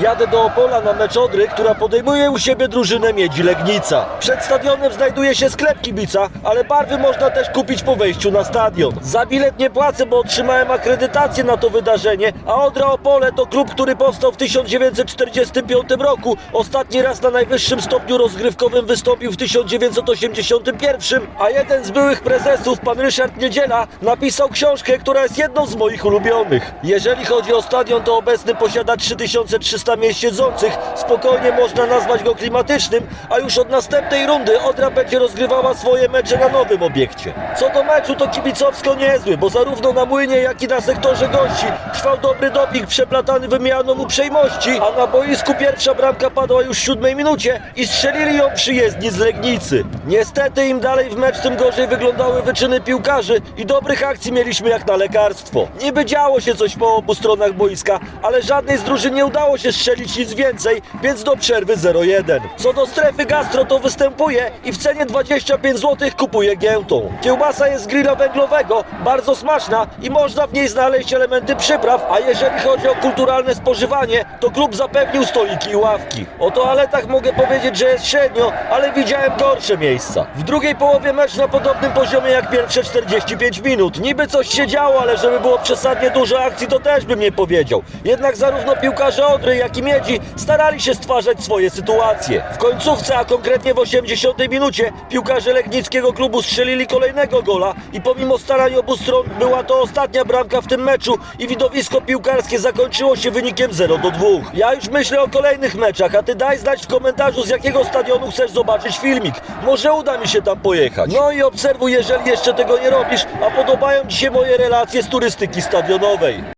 Jadę do Opola na mecz Odry, która podejmuje u siebie drużynę Miedzi Legnica. Przed stadionem znajduje się sklep kibica, ale barwy można też kupić po wejściu na stadion. Za bilet nie płacę, bo otrzymałem akredytację na to wydarzenie, a Odra Opole to klub, który powstał w 1945 roku. Ostatni raz na najwyższym stopniu rozgrywkowym wystąpił w 1981, a jeden z byłych prezesów, pan Ryszard Niedziela, napisał książkę, która jest jedną z moich ulubionych. Jeżeli chodzi o stadion, to obecny posiada 3300 miejsc siedzących. Spokojnie można nazwać go klimatycznym, a już od następnej rundy Odra będzie rozgrywała swoje mecze na nowym obiekcie. Co do meczu, to kibicowsko niezły, bo zarówno na młynie, jak i na sektorze gości trwał dobry doping przeplatany wymianą uprzejmości, a na boisku pierwsza bramka padła już w siódmej minucie i strzelili ją przyjezdni z Legnicy. Niestety im dalej w mecz, tym gorzej wyglądały wyczyny piłkarzy i dobrych akcji mieliśmy jak na lekarstwo. Niby działo się coś po obu stronach boiska, ale żadnej z drużyn nie udało się strzelić nic więcej, więc do przerwy 0-1. Co do strefy gastro, to występuje i w cenie 25 zł kupuje giętą. Kiełbasa jest z grilla węglowego, bardzo smaczna i można w niej znaleźć elementy przypraw, a jeżeli chodzi o kulturalne spożywanie, to klub zapewnił stoliki i ławki. O toaletach mogę powiedzieć, że jest średnio, ale widziałem gorsze miejsca. W drugiej połowie mecz na podobnym poziomie jak pierwsze 45 minut. Niby coś się działo, ale żeby było przesadnie dużo akcji, to też bym nie powiedział. Jednak zarówno piłkarze Odry, jak i Miedzi starali się stwarzać swoje sytuacje. W końcówce, a konkretnie w 80 minucie, piłkarze Legnickiego klubu strzelili kolejnego gola i pomimo starań obu stron była to ostatnia bramka w tym meczu i widowisko piłkarskie zakończyło się wynikiem 0 do 2. Ja już myślę o kolejnych meczach, a ty daj znać w komentarzu z jakiego stadionu chcesz zobaczyć filmik. Może uda mi się tam pojechać. No i obserwuj, jeżeli jeszcze tego nie robisz, a podobają ci się moje relacje z turystyki stadionowej.